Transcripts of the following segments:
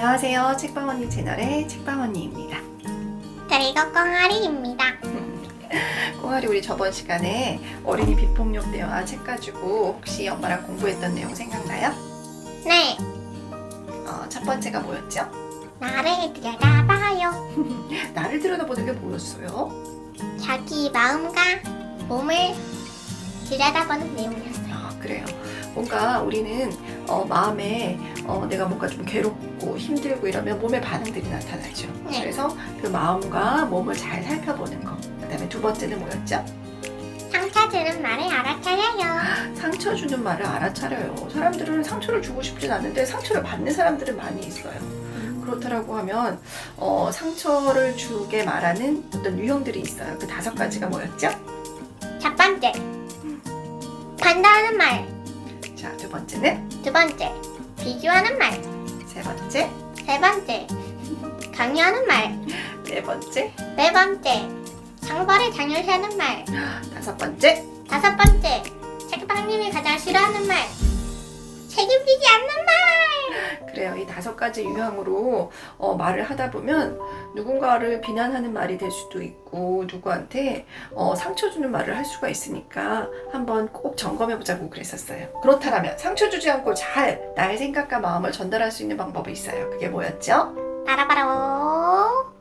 안녕하세요. 책방 언니 채널의 책방 언니입니다. 그리고 꽁아리입니다. 꽁아리 우리 저번 시간에 어린이 비폭력 대화 책 가지고 혹시 엄마랑 공부했던 내용 생각나요? 네, 어, 첫 번째가 뭐였죠? 나를 들여다봐요. 나를 들여다보는 게 뭐였어요? 자기 마음과 몸을 들여다보는 내용이었어요. 아, 그래요. 뭔가 우리는 어, 마음에 어, 내가 뭔가 좀 괴롭고 힘들고 이러면 몸의 반응들이 나타나죠. 네. 그래서 그 마음과 몸을 잘 살펴보는 거. 그 다음에 두 번째는 뭐였죠? 상처 주는 말을 알아차려요. 상처 주는 말을 알아차려요. 사람들은 상처를 주고 싶진 않은데 상처를 받는 사람들은 많이 있어요. 그렇다라고 하면 어, 상처를 주게 말하는 어떤 유형들이 있어요. 그 다섯 가지가 뭐였죠? 첫 번째, 반대하는 말. 자, 두 번째는 두 번째, 비교하는 말. 세 번째, 세 번째, 강요하는 말. 네 번째, 네 번째, 상벌을 장려시하는 말. 다섯 번째. 다섯 번째, 책방님이 가장 싫어하는 말. 책임지지 않는 말. 그래요. 이 다섯 가지 유형으로 어, 말을 하다 보면 누군가를 비난하는 말이 될 수도 있고 누구한테 어, 상처 주는 말을 할 수가 있으니까 한번 꼭 점검해 보자고 그랬었어요. 그렇다면 상처 주지 않고 잘 나의 생각과 마음을 전달할 수 있는 방법이 있어요. 그게 뭐였죠? 따라바로.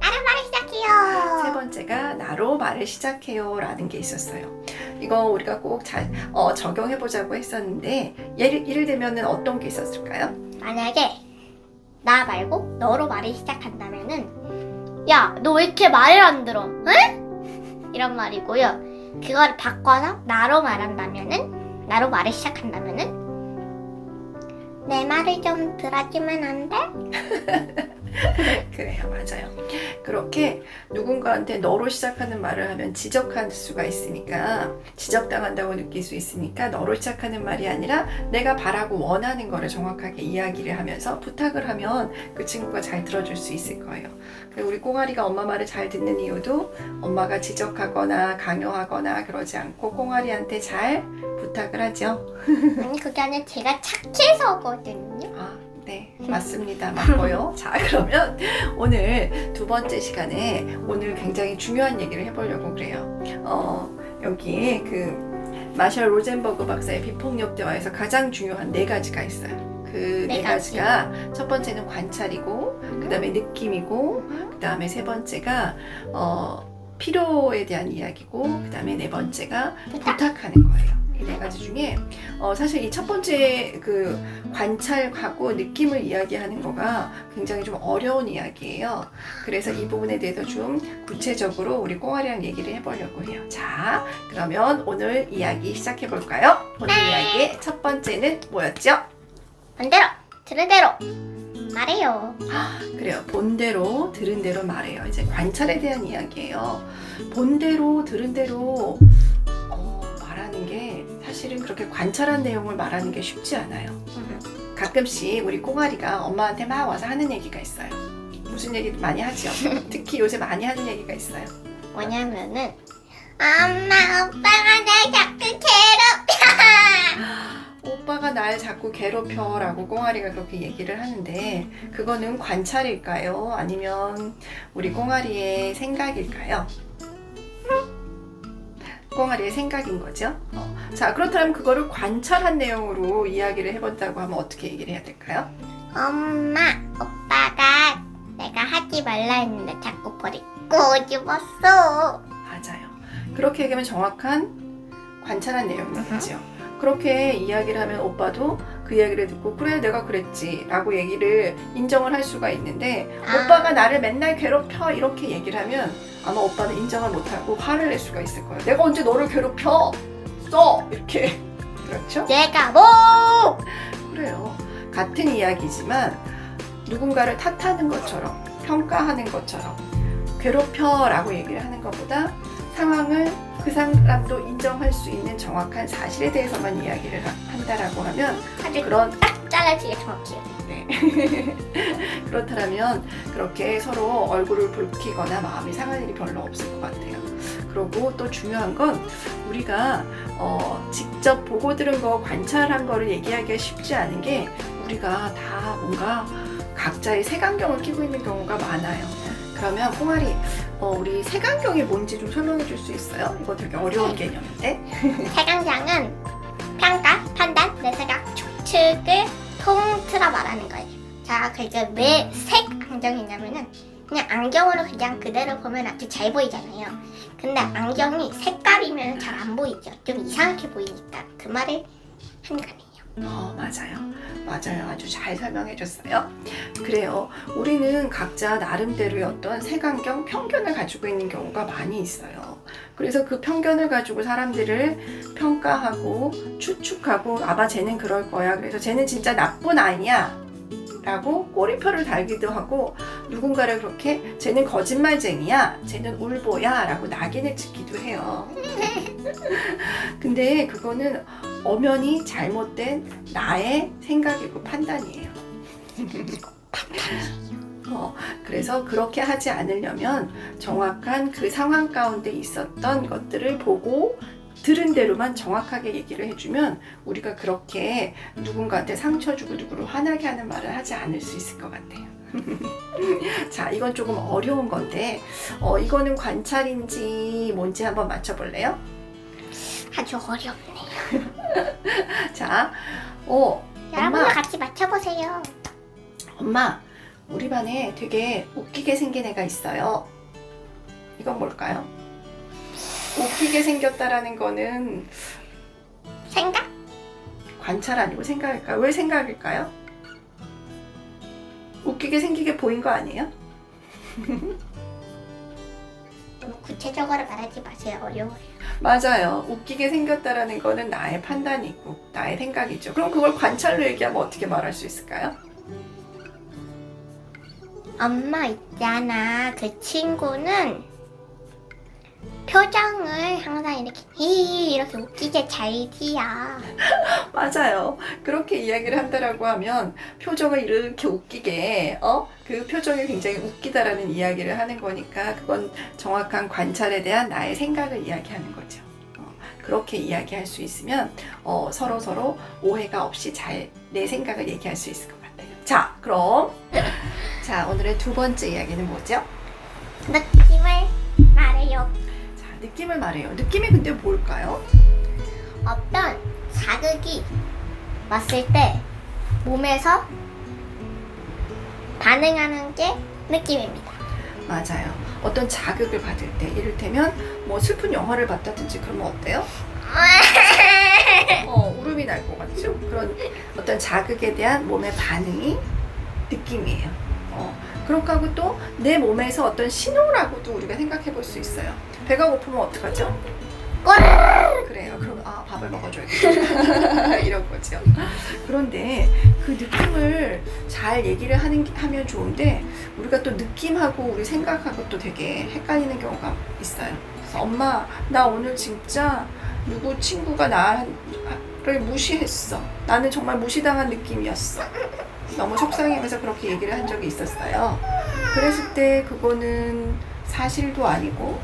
나를 말을 세 시작해요. 번째가 나로 말을 시작해요 라는 게 있었어요. 이거 우리가 꼭 잘 어, 적용해 보자고 했었는데 예를, 예를 들면은 어떤 게 있었을까요? 만약에 나 말고 너로 말을 시작한다면은 야 너 왜 이렇게 말을 안 들어? 응? 이런 말이고요. 그걸 바꿔서 나로 말한다면은 나로 말을 시작한다면은 내 말을 좀 들어주면 안 돼? 그래요, 맞아요. 그렇게 누군가한테 너로 시작하는 말을 하면 지적할 수가 있으니까 지적당한다고 느낄 수 있으니까 너로 시작하는 말이 아니라 내가 바라고 원하는 거를 정확하게 이야기를 하면서 부탁을 하면 그 친구가 잘 들어줄 수 있을 거예요. 그리고 우리 꽁아리가 엄마 말을 잘 듣는 이유도 엄마가 지적하거나 강요하거나 그러지 않고 꽁아리한테 잘 부탁을 하죠. 아니 그게 아니라 제가 착해서거든요. 아, 네, 맞습니다. 맞고요. 자, 그러면 오늘 두 번째 시간에 오늘 굉장히 중요한 얘기를 해보려고 그래요. 어, 여기 그 마셜 로젠버그 박사의 비폭력 대화에서 가장 중요한 네 가지가 있어요. 그 네 네 가지. 가지가 첫 번째는 관찰이고, 그 다음에 느낌이고, 그 다음에 세 번째가 어, 필요에 대한 이야기고, 그 다음에 네 번째가 부탁하는 거예요. 이 네 가지 중에 어, 사실 이 첫 번째 그 관찰하고 느낌을 이야기하는 거가 굉장히 좀 어려운 이야기예요. 그래서 이 부분에 대해서 좀 구체적으로 우리 꽁아리랑 얘기를 해보려고 해요. 자, 그러면 오늘 이야기 시작해 볼까요? 오늘 네. 이야기의 첫 번째는 뭐였죠? 반대로 들은 대로 말해요. 그래요. 본 대로 들은 대로 말해요. 이제 관찰에 대한 이야기예요. 본 대로 들은 대로 게 사실은 그렇게 관찰한 내용을 말하는 게 쉽지 않아요. 가끔씩 우리 꽁아리가 엄마한테 막 와서 하는 얘기가 있어요. 무슨 얘기 많이 하죠. 특히 요새 많이 하는 얘기가 있어요. 뭐냐면은 엄마 오빠가 날 자꾸 괴롭혀. 오빠가 날 자꾸 괴롭혀라고 꽁아리가 그렇게 얘기를 하는데 그거는 관찰일까요? 아니면 우리 꽁아리의 생각일까요? 꽁아리의 생각인 거죠. 어. 자 그렇다면 그거를 관찰한 내용으로 이야기를 해본다고 하면 어떻게 얘기를 해야 될까요? 엄마 오빠가 내가 하지 말라 했는데 자꾸 버리 꼬집었어. 맞아요. 그렇게 얘기하면 정확한 관찰한 내용이겠죠. 그렇게 이야기를 하면 오빠도 그 이야기를 듣고 그래 내가 그랬지 라고 얘기를 인정을 할 수가 있는데 아. 오빠가 나를 맨날 괴롭혀 이렇게 얘기를 하면 아마 오빠는 인정을 못하고 화를 낼 수가 있을 거예요. 내가 언제 너를 괴롭혀? 써! 이렇게. 그렇죠? 내가 뭐? 그래요. 같은 이야기지만 누군가를 탓하는 것처럼 평가하는 것처럼 괴롭혀 라고 얘기를 하는 것보다 상황을 그 사람도 인정할 수 있는 정확한 사실에 대해서만 이야기를 하- 한다라고 하면 아주 그런 딱 잘라지게 정확해요. 네. 그렇다면 그렇게 서로 얼굴을 붉히거나 마음이 상할 일이 별로 없을 것 같아요. 그리고 또 중요한 건 우리가 어, 직접 보고 들은 거 관찰한 거를 얘기하기가 쉽지 않은 게 우리가 다 뭔가 각자의 색안경을 끼고 있는 경우가 많아요. 그러면 꽁아리, 어, 우리 색안경이 뭔지 좀 설명해 줄 수 있어요? 이거 되게 어려운 개념인데. 색안경은 평가, 판단, 내 생각, 추측을 통틀어 말하는 거예요. 자, 그러니까 왜색 안경이냐면은 그냥 안경으로 그냥 그대로 보면 아주 잘 보이잖아요. 근데 안경이 색깔이면 잘 안 보이죠. 좀 이상하게 보이니까 그 말을 한 거네요. 어, 맞아요. 맞아요. 아주 잘 설명해 줬어요. 그래요. 우리는 각자 나름대로의 어떤 색안경 편견을 가지고 있는 경우가 많이 있어요. 그래서 그 편견을 가지고 사람들을 평가하고 추측하고 아마 쟤는 그럴 거야. 그래서 쟤는 진짜 나쁜 아이야. 라고 꼬리표를 달기도 하고 누군가를 그렇게 쟤는 거짓말쟁이야. 쟤는 울보야. 라고 낙인을 찍기도 해요. 근데 그거는 엄연히 잘못된 나의 생각이고 판단이에요. 어, 그래서 그렇게 하지 않으려면 정확한 그 상황 가운데 있었던 것들을 보고 들은 대로만 정확하게 얘기를 해주면 우리가 그렇게 누군가한테 상처 주고 누구를 화나게 하는 말을 하지 않을 수 있을 것 같아요. 자, 이건 조금 어려운 건데, 어, 이거는 관찰인지 뭔지 한번 맞춰볼래요? 아주 어렵네요. 자, 어, 여러분도 엄마. 같이 맞춰보세요. 엄마, 우리 반에 되게 웃기게 생긴 애가 있어요. 이건 뭘까요? 웃기게 생겼다라는 거는 생각? 관찰 아니고 생각일까요? 왜 생각일까요? 웃기게 생기게 보인 거 아니에요? 너무 구체적으로 말하지 마세요. 어려워요. 맞아요. 웃기게 생겼다라는 거는 나의 판단이고 나의 생각이죠. 그럼 그걸 관찰로 얘기하면 어떻게 말할 수 있을까요? 엄마 있잖아. 그 친구는 표정을 항상 이렇게 히 이렇게 웃기게 잘 지어. 맞아요. 그렇게 이야기를 한다라고 하면 표정을 이렇게 웃기게 어? 그 표정이 굉장히 웃기다라는 이야기를 하는 거니까 그건 정확한 관찰에 대한 나의 생각을 이야기하는 거죠. 어, 그렇게 이야기할 수 있으면 어, 서로 서로 오해가 없이 잘 내 생각을 얘기할 수 있을 것 같아요. 자, 그럼 자 오늘의 두 번째 이야기는 뭐죠? 느낌을 말해요. 자, 느낌을 말해요. 느낌이 근데 뭘까요? 어떤 자극이 왔을 때 몸에서 반응하는 게 느낌입니다. 맞아요. 어떤 자극을 받을 때, 이를테면 뭐 슬픈 영화를 봤다든지 그러면 어때요? 어, 울음이 날 것 같죠? 그런 어떤 자극에 대한 몸의 반응이 느낌이에요. 어, 그렇게 하고 또 내 몸에서 어떤 신호라고도 우리가 생각해 볼 수 있어요. 배가 고프면 어떡하죠? 그래요. 그럼 아 밥을 먹어줘야겠다. 이런 거죠. 그런데 그 느낌을 잘 얘기를 하는 게- 하면 좋은데 우리가 또 느낌하고 우리 생각하고 또 되게 헷갈리는 경우가 있어요. 그래서 엄마 나 오늘 진짜 누구 친구가 나를 무시했어. 나는 정말 무시당한 느낌이었어. 너무 속상해서 그렇게 얘기를 한 적이 있었어요. 그랬을 때 그거는 사실도 아니고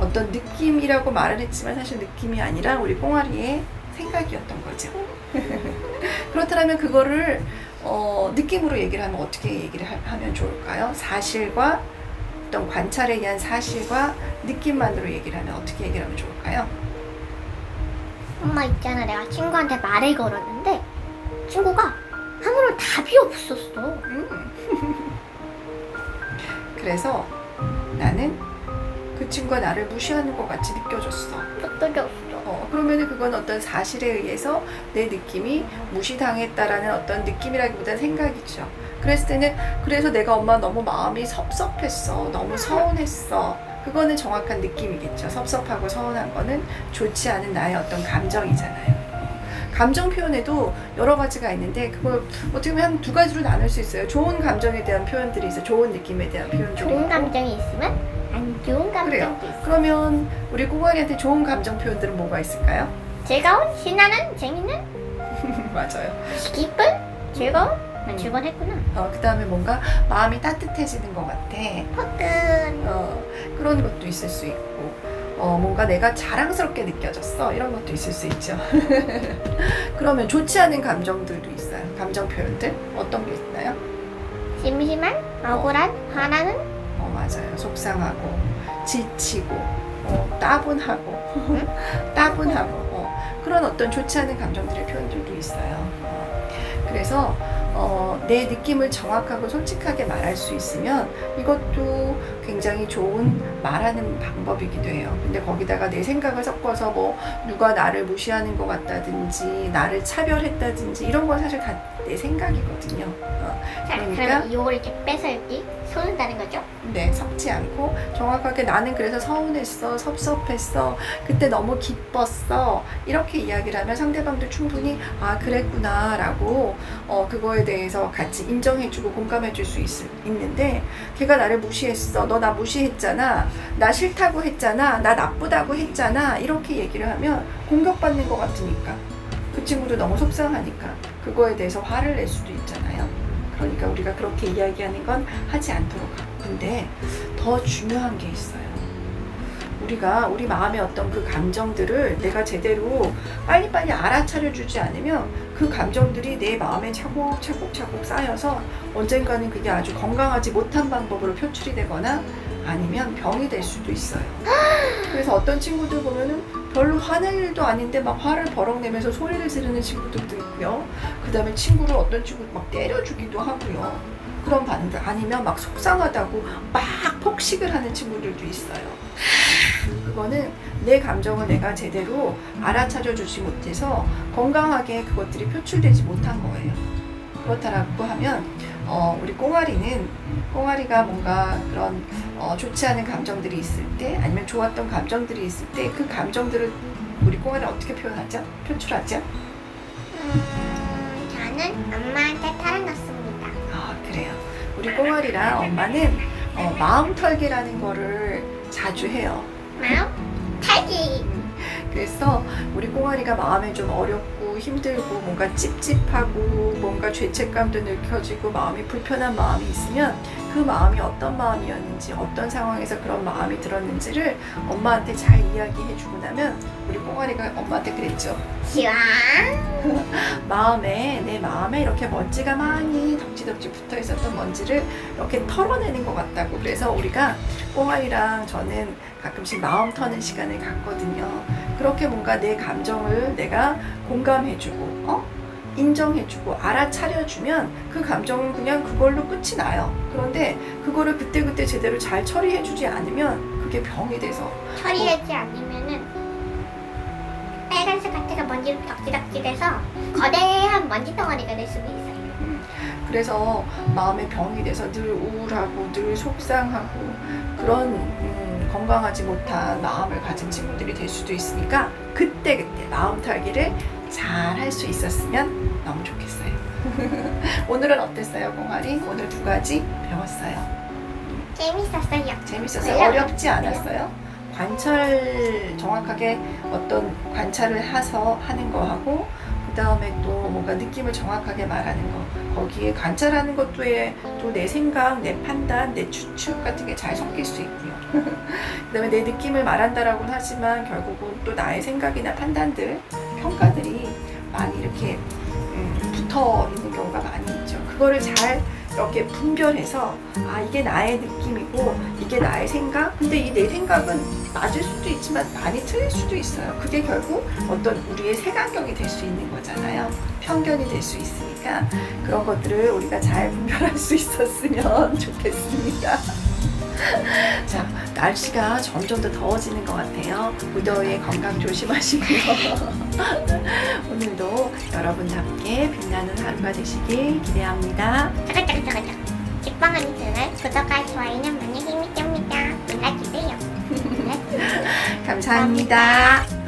어떤 느낌이라고 말을 했지만 사실 느낌이 아니라 우리 꽁아리의 생각이었던 거죠. 그렇다면 그거를 어, 느낌으로 얘기를 하면 어떻게 얘기를 하, 하면 좋을까요? 사실과 어떤 관찰에 의한 사실과 느낌만으로 얘기를 하면 어떻게 얘기를 하면 좋을까요? 엄마 있잖아. 내가 친구한테 말을 걸었는데 친구가 아무런 답이 없었어. 음. 그래서 나는 그 친구가 나를 무시하는 것 같이 느껴졌어. 쫓겨졌어. 어, 그러면 그건 어떤 사실에 의해서 내 느낌이 무시당했다라는 어떤 느낌이라기보다는 생각이죠. 그랬을 때는 그래서 내가 엄마 너무 마음이 섭섭했어. 너무 서운했어. 그거는 정확한 느낌이겠죠. 섭섭하고 서운한 거는 좋지 않은 나의 어떤 감정이잖아요. 어, 감정 표현에도 여러 가지가 있는데 그걸 어떻게 보면 한 두 가지로 나눌 수 있어요. 좋은 감정에 대한 표현들이 있어. 좋은 느낌에 대한 표현들이 좋은. 감정이 있으면 안 좋은 그래요. 감정도 있어. 그러면 우리 꼬마리한테 좋은 감정 표현들은 뭐가 있을까요? 즐거운, 신나는, 재밌는, 맞아요. 기쁜, 즐거운. 난 음. 즐거웠구나. 어, 그 다음에 뭔가 마음이 따뜻해지는 것 같아. 화끈. 어, 그런 것도 있을 수 있고, 어, 뭔가 내가 자랑스럽게 느껴졌어. 이런 것도 있을 수 있죠. 그러면 좋지 않은 감정들도 있어요. 감정 표현들 어떤 게 있나요? 심심한, 억울한, 화나는, 어 맞아요. 속상하고 지치고 어, 따분하고 따분하고 어, 그런 어떤 좋지 않은 감정들의 표현들도 있어요. 어, 그래서 어, 내 느낌을 정확하고 솔직하게 말할 수 있으면 이것도 굉장히 좋은 말하는 방법이기도 해요. 근데 거기다가 내 생각을 섞어서 뭐 누가 나를 무시하는 것 같다든지 나를 차별했다든지 이런 건 사실 다 내 생각이거든요. 어, 자, 그러니까? 그럼 이걸 이렇게 빼서 여기 쏟는다는 거죠? 네, 섞지 않고 정확하게 나는 그래서 서운했어, 섭섭했어, 그때 너무 기뻤어 이렇게 이야기를 하면 상대방도 충분히 아 그랬구나라고 어, 그거에 대해서 같이 인정해주고 공감해줄 수 있, 있는데 걔가 나를 무시했어, 너 나 무시했잖아, 나 싫다고 했잖아, 나 나쁘다고 했잖아. 이렇게 얘기를 하면 공격받는 것 같으니까. 그 친구도 너무 속상하니까 그거에 대해서 화를 낼 수도 있잖아요. 그러니까 우리가 그렇게 이야기하는 건 하지 않도록 하고. 근데 더 중요한 게 있어요. 우리가 우리 마음의 어떤 그 감정들을 내가 제대로 빨리빨리 알아차려 주지 않으면 그 감정들이 내 마음에 차곡차곡 차곡 쌓여서 언젠가는 그게 아주 건강하지 못한 방법으로 표출이 되거나 아니면 병이 될 수도 있어요. 그래서 어떤 친구들 보면은 별로 화낼 일도 아닌데 막 화를 버럭내면서 소리를 지르는 친구들도 있고요. 그 다음에 친구를 어떤 친구 막 때려주기도 하고요. 그런 반응들 아니면 막 속상하다고 막 폭식을 하는 친구들도 있어요. 그거는 내 감정을 내가 제대로 알아차려 주지 못해서 건강하게 그것들이 표출되지 못한 거예요. 그렇다라고 하면 어, 우리 꽁아리는 꽁아리가 뭔가 그런 어, 좋지 않은 감정들이 있을 때 아니면 좋았던 감정들이 있을 때 그 감정들을 우리 꽁아리는 어떻게 표현하죠? 표출하죠? 음, 저는 엄마한테 탈어났습니다. 아 그래요. 우리 꽁아리랑 엄마는 어, 마음 털기라는 거를 자주 해요. 마음 탈기. 그래서 우리 꽁아리가 마음에 좀 어렵고 힘들고 뭔가 찝찝하고 뭔가 죄책감도 느껴지고 마음이 불편한 마음이 있으면 그 마음이 어떤 마음이었는지 어떤 상황에서 그런 마음이 들었는지를 엄마한테 잘 이야기해 주고 나면 우리 꽁아리가 엄마한테 그랬죠. 시원. 마음에 내 마음에 이렇게 먼지가 많이 덕지덕지 붙어 있었던 먼지를 이렇게 털어내는 것 같다고 그래서 우리가 꽁아리랑 저는 가끔씩 마음 터는 시간을 갖거든요. 그렇게 뭔가 내 감정을 내가 공감해주고 어? 인정해주고 알아차려주면 그 감정은 그냥 그걸로 끝이 나요. 그런데 그거를 그때그때 제대로 잘 처리해주지 않으면 그게 병이 돼서 처리하지 않으면은 빨간색 같은 먼지로 덕지덕지돼서 거대한 먼지 덩어리가 될 수도 있어요. 그래서 마음의 병이 돼서 늘 우울하고 늘 속상하고 그런 음, 건강하지 못한 마음을 가진 친구들이 될 수도 있으니까 그때 그때 마음 털기를 잘 할 수 있었으면 너무 좋겠어요. 오늘은 어땠어요, 공아리? 오늘 두 가지 배웠어요. 재밌었어요. 재밌었어요. 어렵지 않았어요? 관찰 정확하게 어떤 관찰을 해서 하는 거하고 그 다음에 또 뭔가 느낌을 정확하게 말하는 거 거기에 관찰하는 것도에 또 내 생각, 내 판단, 내 추측 같은 게 잘 섞일 수 있고요. 그 다음에 내 느낌을 말한다라고는 하지만 결국은 또 나의 생각이나 판단들, 평가들이 많이 이렇게 음, 붙어 있는 경우가 많이 있죠. 그거를 잘 이렇게 분별해서 아 이게 나의 느낌이고 이게 나의 생각 근데 이 내 생각은 맞을 수도 있지만 많이 틀릴 수도 있어요. 그게 결국 어떤 우리의 색안경이 될 수 있는 거잖아요. 편견이 될 수 있으니까 그런 것들을 우리가 잘 분별할 수 있었으면 좋겠습니다. 자 날씨가 점점 더 더워지는 것 같아요. 무더위에 건강 조심하시고요. 오늘도 여러분답게 빛나는 하루가 되시길 기대합니다. 짜가짜가짜가짜. 직방언니 채널 구독과 좋아요는 많이 힘이 됩니다. 감사합니다.